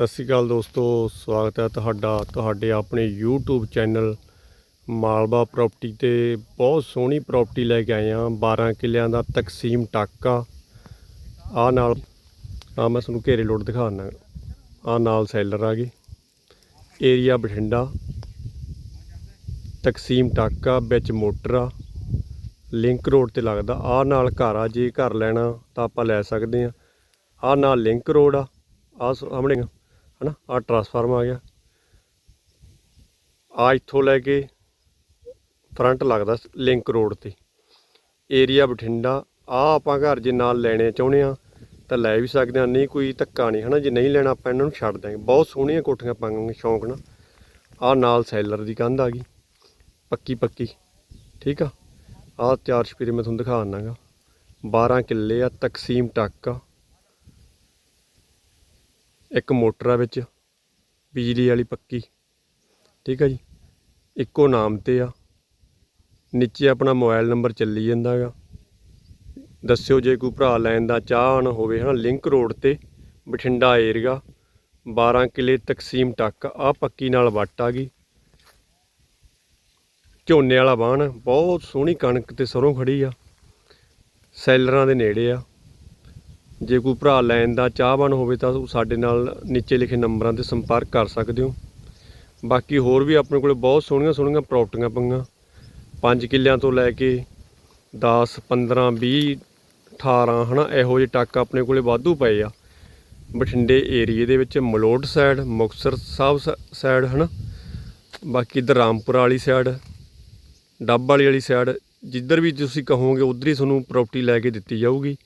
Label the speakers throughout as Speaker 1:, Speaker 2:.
Speaker 1: ਸਤਿ ਸ਼੍ਰੀ ਅਕਾਲ ਦੋਸਤੋ, ਸਵਾਗਤ ਹੈ ਤੁਹਾਡਾ, ਤੁਹਾਡੇ ਆਪਣੇ YouTube ਚੈਨਲ ਮਾਲਵਾ ਪ੍ਰਾਪਰਟੀ ਤੇ। ਬਹੁਤ ਸੋਹਣੀ ਪ੍ਰਾਪਰਟੀ ਲੈ ਕੇ ਆਏ ਆ 12 ਕਿੱਲਿਆਂ ਦਾ ਤਕਸੀਮ ਟਾਕਾ। ਆ ਨਾਲ ਆ ਮੈਂ ਤੁਹਾਨੂੰ ਘੇਰੇ ਲੋਡ ਦਿਖਾਉਣਾ ਆ ਨਾਲ ਸੈਲਰ ਆ ਗਏ। ਏਰੀਆ ਬਠਿੰਡਾ। ਤਕਸੀਮ ਟਾਕਾ ਵਿੱਚ ਮੋਟਰ ਆ। ਲਿੰਕ ਰੋਡ ਤੇ ਲੱਗਦਾ। ਆ ਨਾਲ ਘਰ ਆ, ਜੇ ਘਰ ਲੈਣਾ ਤਾਂ ਆਪਾਂ ਲੈ ਸਕਦੇ ਆ ਆ ਨਾਲ ਲਿੰਕ ਰੋਡ ਆ। ਆ ਸਾਹਮਣੇ ਹਨਾ ਆ ਟਰਾਂਸਫਾਰਮ ਆ ਗਿਆ। ਆ ਇੱਥੋਂ ਲੈ ਕੇ ਫਰੰਟ ਲੱਗਦਾ ਲਿੰਕ ਰੋਡ ਤੇ। ਏਰੀਆ ਬਠਿੰਡਾ ਆ ਆਪਾਂ ਘਰ ਜੇ ਨਾਲ ਲੈਣੇ ਚਾਹੁੰਦੇ ਆ ਤਾਂ ਲੈ ਵੀ ਸਕਦੇ ਆ ਨਹੀਂ ਕੋਈ ਧੱਕਾ ਨਹੀਂ, ਹਨਾ, ਜੇ ਨਹੀਂ ਲੈਣਾ ਆਪਾਂ ਇਹਨਾਂ ਨੂੰ ਛੱਡ ਦਾਂਗੇ ਬਹੁਤ ਸੋਹਣੀਆਂ ਕੋਠੀਆਂ ਪਾਵਾਂਗੇ, ਸ਼ੌਂਕ ਨਾਲ। ਆ ਨਾਲ ਸੈਲਰ ਦੀ ਕੰਧ ਆ ਗਈ, ਪੱਕੀ ਪੱਕੀ, ਠੀਕ ਆ? ਆ ਚਾਰ ਛਪੀਰੇ ਮੈਂ ਤੁਹਾਨੂੰ ਦਿਖਾ ਦਿੰਨਾਗਾ 12 ਕਿੱਲੇ ਆ, ਤਕਸੀਮ ਟੱਕ ਆ। ਇੱਕ ਮੋਟਰ ਆ ਵਿੱਚ, ਬਿਜਲੀ ਵਾਲੀ ਪੱਕੀ। ਠੀਕ ਆ ਜੀ? ਇੱਕੋ ਨਾਮ ਤੇ ਆ। ਨੀਚੇ ਆਪਣਾ ਮੋਬਾਈਲ ਨੰਬਰ ਚੱਲੀ ਜਾਂਦਾ ਜਾਂਦਾਗਾ ਦੱਸਿਓ ਜੇ ਕੋਈ ਭਰਾ ਲੈਣ ਦਾ ਚਾਹਣ ਹੋਵੇ, ਹਨਾ? ਲਿੰਕ ਰੋਡ ਤੇ, ਬਠਿੰਡਾ ਏਰੀਆ 12 ਕਿੱਲੇ ਤਕਸੀਮ ਟੱਕ ਆ ਪੱਕੀ ਨਾਲ ਵੱਟ ਆ ਗਈ। ਝੋਨੇ ਵਾਲਾ ਬਾਣ ਬਹੁਤ ਸੋਹਣੀ ਕਣਕ ਤੇ ਸਰੋਂ ਖੜੀ ਆ। ਸੈਲਰਾਂ ਦੇ ਨੇੜੇ ਆ। ਜੇ ਕੋਈ ਭਰਾ ਲੈਣ ਦਾ ਚਾਹਵਾਨ ਹੋਵੇ ਤਾਂ ਸਾਡੇ ਨਾਲ ਨੀਚੇ ਲਿਖੇ ਨੰਬਰਾਂ ਤੇ ਸੰਪਰਕ ਕਰ ਸਕਦੇ ਹੋ। ਬਾਕੀ ਹੋਰ ਵੀ ਆਪਣੇ ਕੋਲੇ ਬਹੁਤ ਸੋਹਣੀਆਂ ਸੋਹਣੀਆਂ ਪ੍ਰਾਪਰਟੀਆਂ ਪਈਆਂ। 5 ਕਿੱਲਿਆਂ ਤੋਂ ਲੈ ਕੇ 10 15 20 18 ਹਨਾ, ਇਹੋ ਜਿਹੇ ਟੱਕ ਆਪਣੇ ਕੋਲੇ ਵਾਧੂ ਪਏ ਆ। ਬਠਿੰਡੇ ਏਰੀਏ ਦੇ ਵਿੱਚ ਮਲੋਟ ਸਾਈਡ ਮੁਕਤਸਰ ਸਾਹਿਬ ਸਾਈਡ ਹਨਾ। ਬਾਕੀ ਇੱਧਰ ਵਾਲੀ ਸਾਈਡ ਡੱਬ ਵਾਲੀ ਵਾਲੀ ਸਾਈਡ ਜਿੱਧਰ ਵੀ ਤੁਸੀਂ ਕਹੋਗੇ, ਉਧਰ ਹੀ ਤੁਹਾਨੂੰ ਪ੍ਰਾਪਰਟੀ ਲੈ ਕੇ ਦਿੱਤੀ ਜਾਊਗੀ।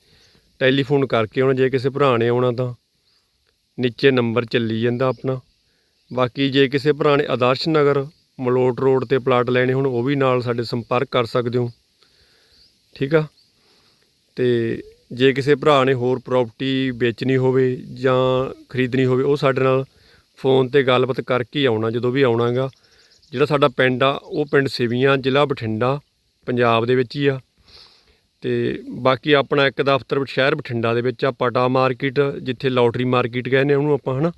Speaker 1: ਟੈਲੀਫੋਨ ਕਰਕੇ ਆਉਣਾ, ਜੇ ਕਿਸੇ ਭਰਾ ਨੇ ਆਉਣਾ ਤਾਂ। ਨੀਚੇ ਨੰਬਰ ਚੱਲੀ ਜਾਂਦਾ ਆਪਣਾ। ਬਾਕੀ ਜੇ ਕਿਸੇ ਭਰਾ ਨੇ ਆਦਰਸ਼ ਨਗਰ, ਮਲੋਟ ਰੋਡ ਤੇ ਪਲਾਟ ਲੈਣੇ ਹੁਣ, ਉਹ ਵੀ ਨਾਲ ਸਾਡੇ ਸੰਪਰਕ ਕਰ ਸਕਦੇ ਹੋ। ਠੀਕ ਆ? ਤੇ ਜੇ ਕਿਸੇ ਭਰਾ ਨੇ ਹੋਰ ਪ੍ਰਾਪਰਟੀ ਵੇਚਣੀ ਹੋਵੇ ਜਾਂ ਖਰੀਦਣੀ ਹੋਵੇ, ਉਹ ਸਾਡੇ ਨਾਲ ਫੋਨ ਤੇ ਗੱਲਬਾਤ ਕਰਕੇ ਹੀ ਆਉਣਾ, ਜਦੋਂ ਵੀ ਆਉਣਾਗਾ। ਜਿਹੜਾ ਸਾਡਾ ਪਿੰਡ ਆ, ਉਹ ਪਿੰਡ ਸਿਵੀਆਂ, ਜ਼ਿਲ੍ਹਾ ਬਠਿੰਡਾ, ਪੰਜਾਬ ਦੇ ਵਿੱਚ ਹੀ ਆ। ਤੇ ਬਾਕੀ ਆਪਣਾ ਇੱਕ ਦਫ਼ਤਰ ਸ਼ਹਿਰ ਬਠਿੰਡਾ ਦੇ ਵਿੱਚ ਆ, ਪਟਾ ਮਾਰਕੀਟ, ਜਿੱਥੇ ਲੋਟਰੀ ਮਾਰਕੀਟ ਕਹਿੰਦੇ ਆ ਉਹਨੂੰ ਆਪਾਂ, ਹਨਾ?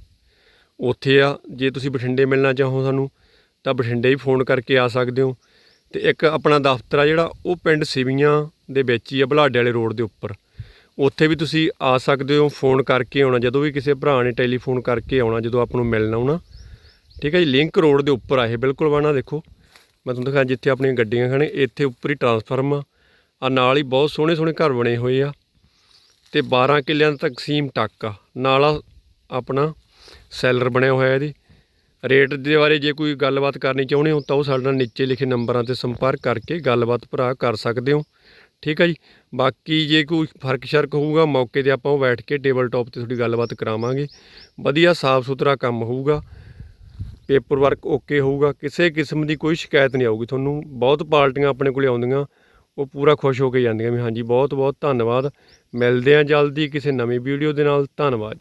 Speaker 1: ਉੱਥੇ ਆ, ਜੇ ਤੁਸੀਂ ਬਠਿੰਡੇ ਮਿਲਣਾ ਚਾਹੋ ਸਾਨੂੰ, ਤਾਂ ਬਠਿੰਡੇ ਹੀ ਫੋਨ ਕਰਕੇ ਆ ਸਕਦੇ ਹੋ। ਤੇ ਇੱਕ ਆਪਣਾ ਦਫ਼ਤਰ ਆ ਜਿਹੜਾ, ਉਹ ਪਿੰਡ ਸਿਵੀਆਂ ਦੇ ਵਿੱਚ ਹੀ ਆ, ਬਲਾਡੇ ਵਾਲੇ ਰੋਡ ਦੇ ਉੱਪਰ। ਉੱਥੇ ਵੀ ਤੁਸੀਂ ਆ ਸਕਦੇ ਹੋ, ਫੋਨ ਕਰਕੇ ਆਉਣਾ, ਜਦੋਂ ਵੀ ਕਿਸੇ ਭਰਾ ਨੇ ਟੈਲੀਫੋਨ ਕਰਕੇ ਆਉਣਾ, ਜਦੋਂ ਆਪ ਨੂੰ ਮਿਲਣਾ ਆਉਣਾ ਠੀਕ ਹੈ ਜੀ, ਲਿੰਕ ਰੋਡ ਦੇ ਉੱਪਰ ਆ ਇਹ, ਬਿਲਕੁਲ ਬਣਾ ਦੇਖੋ। ਮੈਂ ਤੁਹਾਨੂੰ ਦਿਖਾਇਆ ਜਿੱਥੇ ਆਪਣੀਆਂ ਗੱਡੀਆਂ ਖੜੇ ਇੱਥੇ ਉੱਪਰ ਹੀ ਟਰਾਂਸਫਾਰਮ ਆ। ਆ ਨਾਲ ਹੀ ਬਹੁਤ ਸੋਹਣੇ ਸੋਹਣੇ ਘਰ ਬਣੇ ਹੋਏ ਆ ਤੇ 12 ਕਿੱਲਿਆਂ ਦਾ ਤਕਸੀਮ ਟੱਕ ਆ। ਨਾਲ ਆ ਆਪਣਾ ਸੈਲਰ ਬਣਿਆ ਹੋਇਆ ਇਹਦੀ। ਰੇਟ ਦੇ ਬਾਰੇ ਜੇ ਕੋਈ ਗੱਲਬਾਤ ਕਰਨੀ ਚਾਹੁੰਦੇ ਹੋ ਤਾਂ ਉਹ ਸਾਡੇ ਨਾਲ ਨੀਚੇ ਲਿਖੇ ਨੰਬਰਾਂ ਤੇ ਸੰਪਰਕ ਕਰਕੇ ਗੱਲਬਾਤ ਭਰਾ ਕਰ ਸਕਦੇ ਹੋ। ਠੀਕ ਹੈ ਜੀ? ਬਾਕੀ ਜੇ ਕੋਈ ਫ਼ਰਕ ਸ਼ਰਕ ਹੋਊਗਾ, ਮੌਕੇ ਤੇ ਆਪਾਂ ਉਹ ਬੈਠ ਕੇ ਟੇਬਲ ਟਾਪ ਤੇ ਤੁਹਾਡੀ ਗੱਲਬਾਤ ਕਰਾਵਾਂਗੇ। ਵਧੀਆ ਸਾਫ਼ ਸੁਥਰਾ ਕੰਮ ਹੋਊਗਾ। ਪੇਪਰ ਵਰਕ ਓਕੇ ਹੋਊਗਾ। ਕਿਸੇ ਕਿਸਮ ਦੀ ਕੋਈ ਸ਼ਿਕਾਇਤ ਨਹੀਂ ਆਊਗੀ। ਤੁਹਾਨੂੰ ਬਹੁਤ ਪਾਰਟੀਆਂ ਆਪਣੇ ਕੋਲੇ ਆਉਂਦੀਆਂ। ਉਹ ਪੂਰਾ ਖੁਸ਼ ਹੋ ਕੇ ਜਾਂਦੀਆਂ ਵੀ ਹਾਂਜੀ ਬਹੁਤ ਬਹੁਤ ਧੰਨਵਾਦ। ਮਿਲਦੇ ਹਾਂ ਜਲਦੀ ਕਿਸੇ ਨਵੀਂ ਵੀਡੀਓ ਦੇ ਨਾਲ। ਧੰਨਵਾਦ